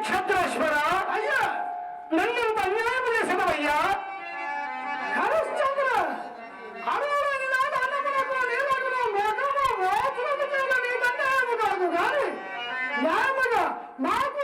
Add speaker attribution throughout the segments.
Speaker 1: నక్షత్రేశ్వర
Speaker 2: అయ్యా!
Speaker 1: నన్ను అన్యాయం చేసినవయ్యా!
Speaker 2: హరిశ్చంద్ర! అడవులని మేకము మోతులకు కాదు గాని న్యాయముగా మాకు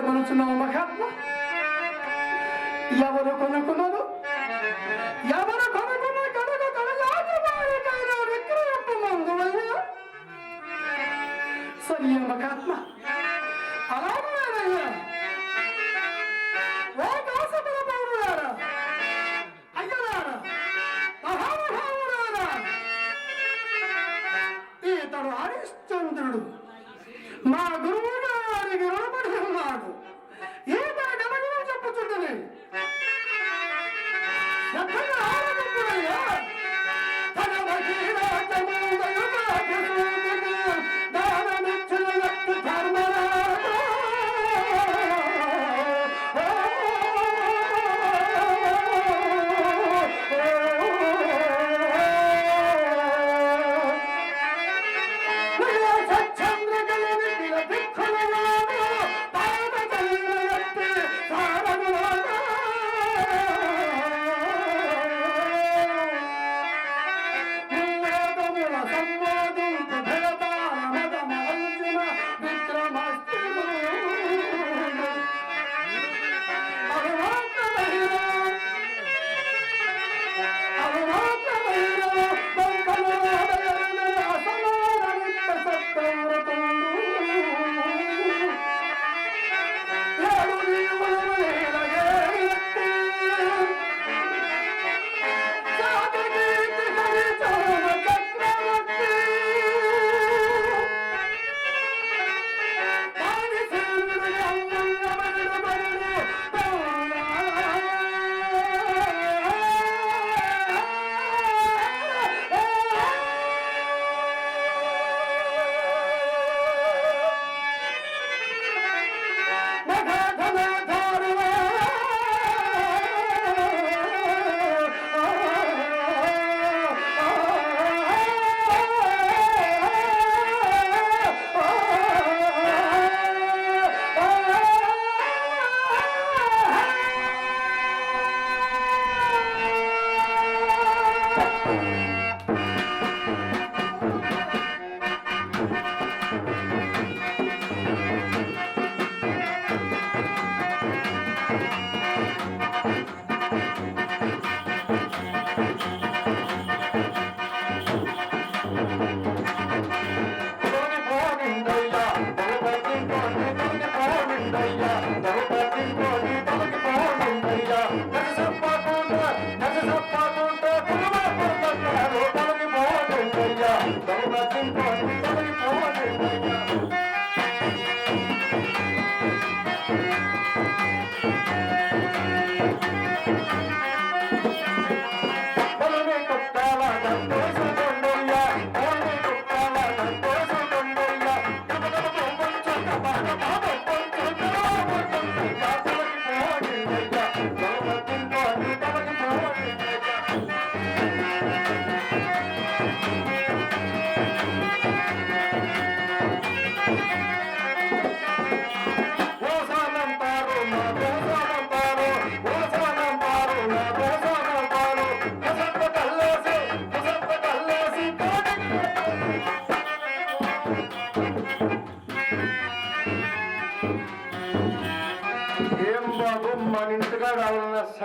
Speaker 1: ಚುನಾವಣಾ
Speaker 2: ಖಾತ್ಮ ಯಾವರ ಕೊನ ಕೊನರು ಯಾವರ ಕೊನ ಕೊನ ಕಡಗ ಕಡಗಾದ ಬಾರಿ ಕೈನ ವಿಕ್ರಯಪ್ಪ ಮಂಗವಯ್ಯ? ಸರಿ ಎಂಬ ಖಾತ್ಮ ಅಲಾಮಯ್ಯ ಓ ದಾಸಪದ ಪೌರರ ಅಯ್ಯಲಾರ
Speaker 3: ಮಹಾಮಹಾವರಾರ. ಈ ತರು ಹರೀಶ್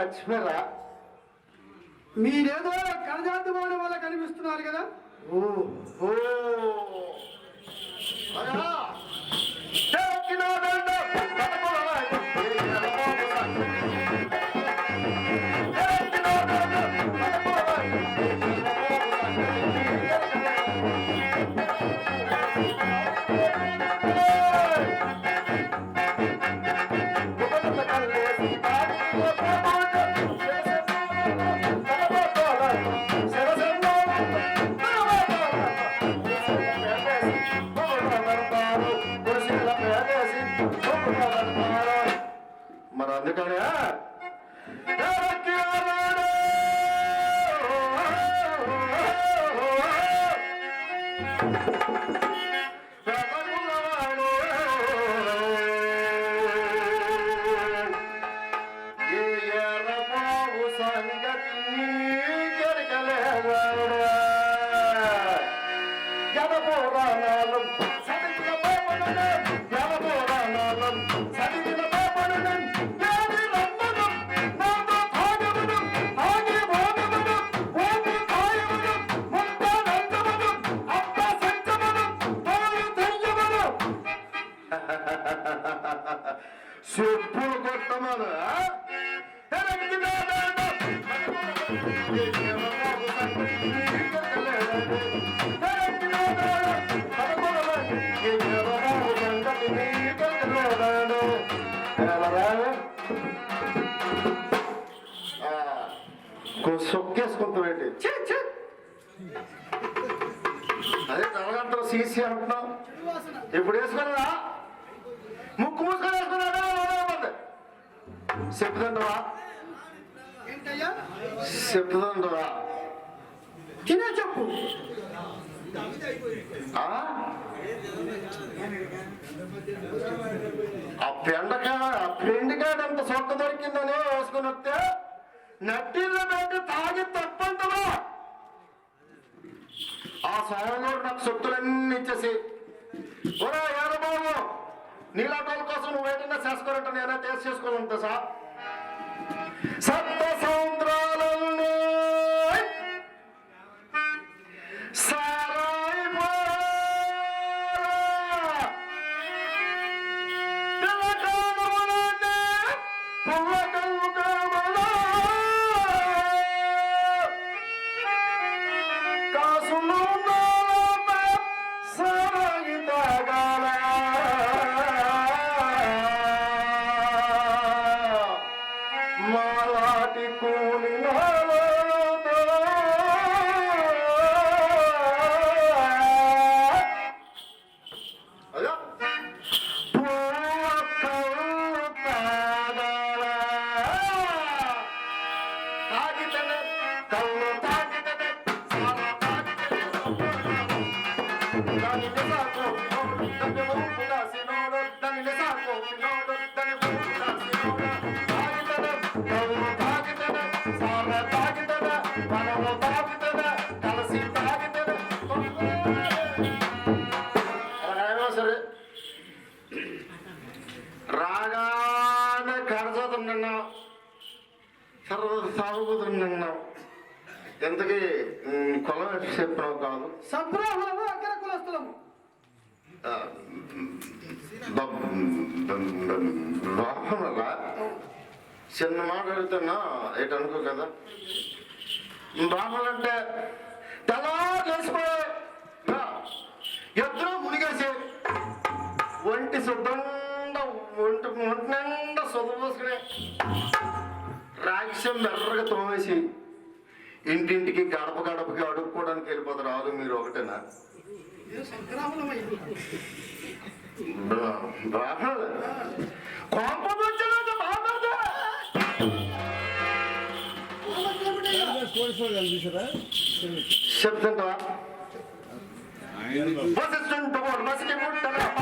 Speaker 3: రావాలన్న మీరేదో
Speaker 2: మీరేదో కనజాతమైన వల్ల కనిపిస్తున్నారు కదా?
Speaker 3: ఓ ఓ. మరి అందుకనే సొక్కేసుకుంటామండి
Speaker 2: ఛీ.
Speaker 3: అదే తలగంటలో సీసీ అంటున్నాం ఇప్పుడు వేసుకున్నారా ముక్కు ముసుకొని వేసుకున్నాడా చెప్తుండవా
Speaker 2: ఏంటయ్యా
Speaker 3: చెప్తుండవా
Speaker 2: తినే చెప్పు
Speaker 3: ఆ? ఆ పెండకాయ ఆ పెండికాయ ఎంత సొక్క దొరికిందని వేసుకుని వస్తే నట్టిల్లో పెట్టి తాగి తప్పంటవా ఆ స్వామివారు నాకు సొత్తులన్నీ ఇచ్చేసి ఒరే ఏరబాబు నీలాటోల కోసం నువ్వు ఏదైనా చేసుకోరంట నేనే టేస్ట్ చేసుకొని సార్ సప్త సముద్రాలన్నీ సారాయి
Speaker 2: Thank you. కులస్తులము
Speaker 3: చిన్న మాట అడుగుతున్నా ఎటు అనుకో కదా బాగుందంటే తలా లేచిపోయి ఎద్దరూ మునిగేసి ఒంటి శుభ్రంగా ఒంటి ఒంటి నిండా శుభ్రపోసుకుని రాక్షం మెర్రగా తోమేసి ఇంటింటికి గడప గడపకి అడుక్కోవడానికి వెళ్ళిపోతారు ఆలు మీరు ఒకటేనా కోపం వచ్చినంత బాగుంది చెప్తుంటావా వసిస్తుంటావు వసికి ముట్టగా వసికి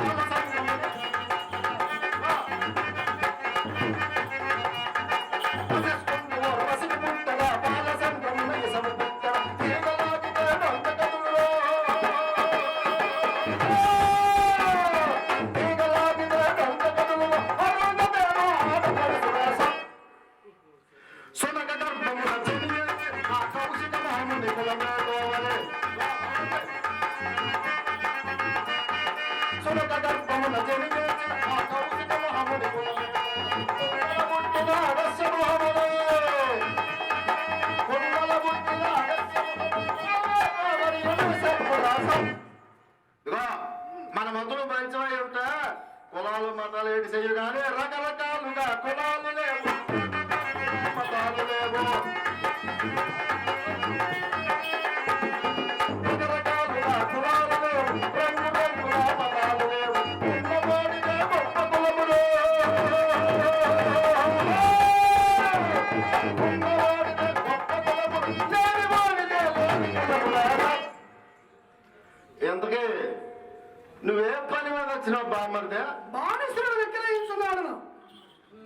Speaker 3: ఇదిగో, మన మతులు పంచమై ఉంటే కులాలు మతాలు ఏంటి చెయ్యగానే రకరకాలుగా
Speaker 2: కులాలుగా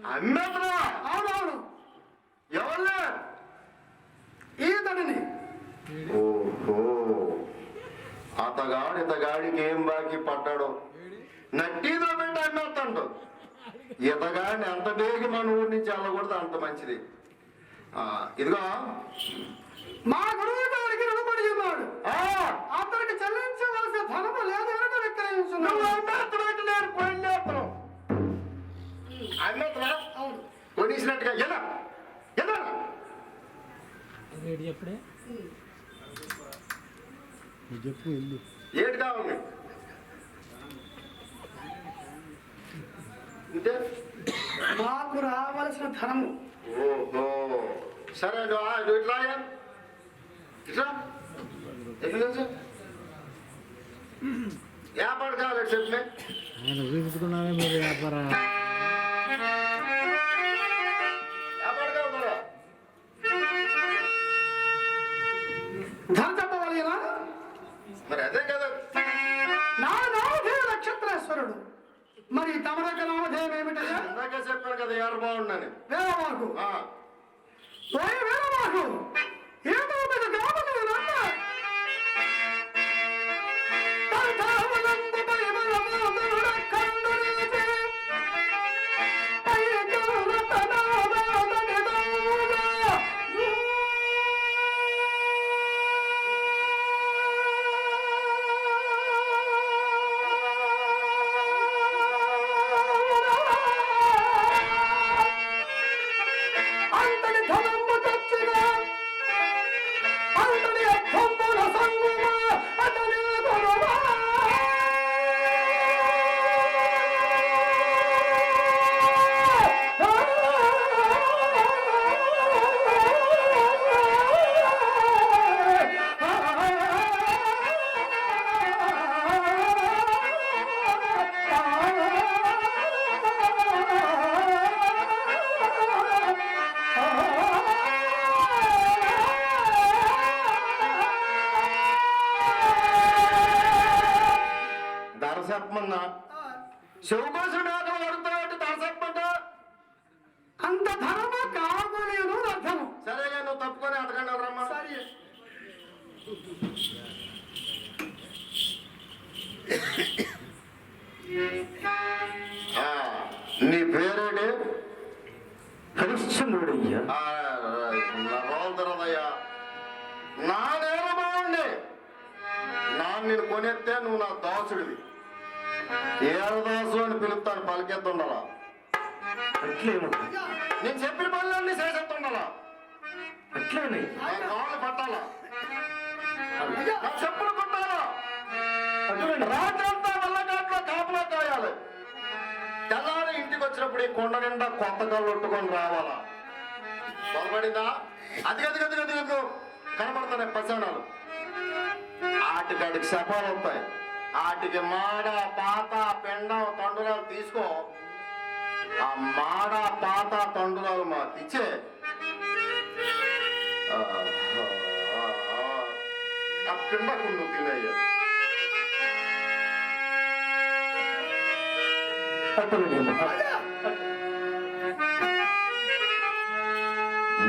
Speaker 3: అమ్మేతరా
Speaker 2: అవునవును.
Speaker 3: ఎవరిని
Speaker 2: ఈతడిని.
Speaker 3: ఓహో! అతగాడు ఇతగాడికి ఏం బాకీ పడ్డాడు? నట్టిదో పెట్టి అమ్మేస్తాడు ఇతగాడిని ఎంత బేగి మన ఊరి నుంచి వెళ్ళకూడదు అంత మంచిది. ఇదిగో.
Speaker 2: మా గురువు గారికి రుణపడి ఉన్నాడు.
Speaker 3: ఆ,
Speaker 2: అతనికి చెల్లించవలసిన ధనము లేదు విక్రయించున్నాడు
Speaker 3: అమ్మేస్తున్నా
Speaker 2: అవును
Speaker 3: కొనిసినట్టుగా ఎలా ఎలా
Speaker 4: రేటు చెప్పుడే నువ్వు చెప్పు ఇల్లు
Speaker 3: ఏటి కావాలి అంటే
Speaker 2: మాకు రావలసిన ధనము
Speaker 3: ఓహో సరే నువ్వు ఆ- నువ్వు ఇట్లా అయ్యా. ఇట్లా ఎట్లా తెలుసు వ్యాపారం కావాలి చెప్పే
Speaker 4: ఆయన ఊహించుకున్నావే మీరు వ్యాపార
Speaker 3: మరి అదే కదా.
Speaker 2: నా నామధేయ నక్షత్రేశ్వరుడు మరి తమరక నామధేయం ఏమిటయ్యా?
Speaker 3: ఇందాక చెప్పాను కదా ఎవరు బాగుండని నీ పేరేంటి?
Speaker 1: హరిశ్చంద్రుడయ్యా
Speaker 3: ఆ, నా రోజు తెరదయ్యా నా నేల బాగుండి నా నేను కొనెత్తే నువ్వు నా దాసుడివి. ఏరదాసు అని పిలుస్తాను పలికెత్తుండాలా.
Speaker 1: అట్లేమో
Speaker 3: నేను చెప్పిన పనులన్నీ చేసేస్తుండాలా.
Speaker 1: అట్లేనే
Speaker 3: కాళ్ళు పట్టాలా? నా చెప్పులు కొట్టాలా రాత్రంతా వెళ్ళగాట్లో కాపలా కాయాలి. తెల్లారి ఇంటికి వచ్చినప్పుడు ఈ కొండ నిండా కొత్త కళ్ళు ఒట్టుకొని రావాలా? పొలబడిందా అది గది గది గది గది కనబడుతున్నాయి పసానాలు ఆటికాడికి శపాలు వస్తాయి. ఆటికి మాడ పాత పెండం తండురాలు తీసుకో. ఆ మాడ పాత తండురాలు మాకు ఇచ్చే ఆ పిండకుండు తినేయ్యా.
Speaker 1: అతనుడేమో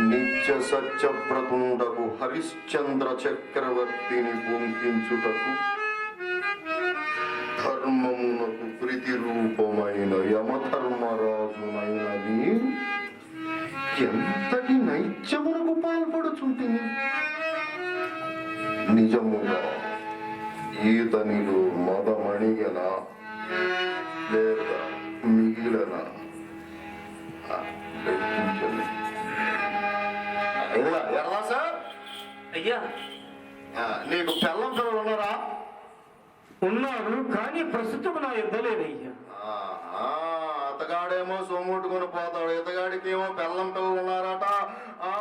Speaker 3: నిత్య సత్యవ్రతుండకు హరిశ్చంద్ర చక్రవర్తిని పొంకించుటకు ధర్మమునకు ప్రతిరూపమైన యమధర్మరాజునైనది ఎంతటి నైత్యమునకు నిజముగా ఈతనిలో మదమణిగన లేక మిగిలన? ఎర్రదా సార్?
Speaker 1: అయ్యా.
Speaker 3: నీకు పెళ్ళం పిల్లలు ఉన్నారా
Speaker 1: ఉన్నారు కానీ ప్రస్తుతం నా ఇద్దలేదయ్యా
Speaker 3: అతగాడేమో సొమ్ముట్టుకుని పోతాడు. ఇతగాడికి ఏమో పెళ్ళం పిల్లలు ఉన్నారట. ఆ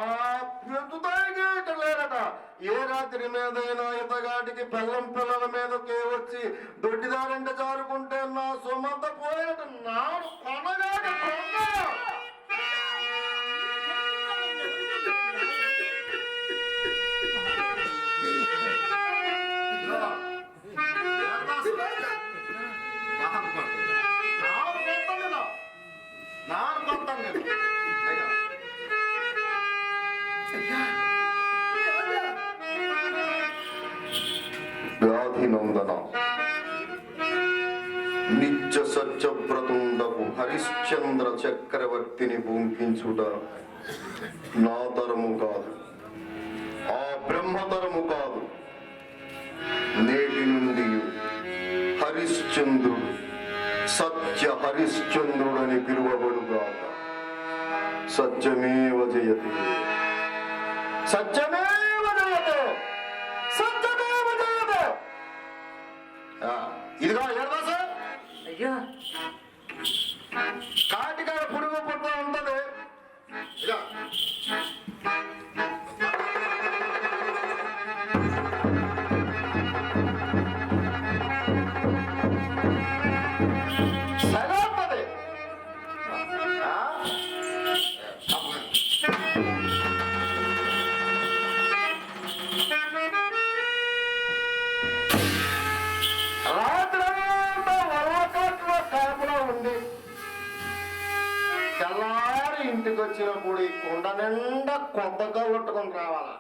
Speaker 3: ఏ రాత్రి మీదైనా ఇతగాడికి పెళ్ళం పిల్లల మీదకి వచ్చి దొడ్డిదారంటే జారుకుంటే నా సొమ్మంత పోయేట నాడు కొనగాడి కొన్న వ్యాధినందన నిత్య సత్యవ్రతుండకు హరిశ్చంద్ర చక్రవర్తిని పూంకించుట నా తరము కాదు. ఆ బ్రహ్మతరము కాదు. నేటి నుండి హరిశ్చంద్రుడు సత్య హరిశ్చంద్రుడని పిలువబడుగాక సత్యమేవ జయతే. సత్యమేవ జయతే. సత్య ఇదిగో ఎడదా సార్
Speaker 1: అయ్యా.
Speaker 3: కాటికాడ పురుగు పుట్ట ఉంటది. ఇదిగో. కొట్టుకొని రావాలా?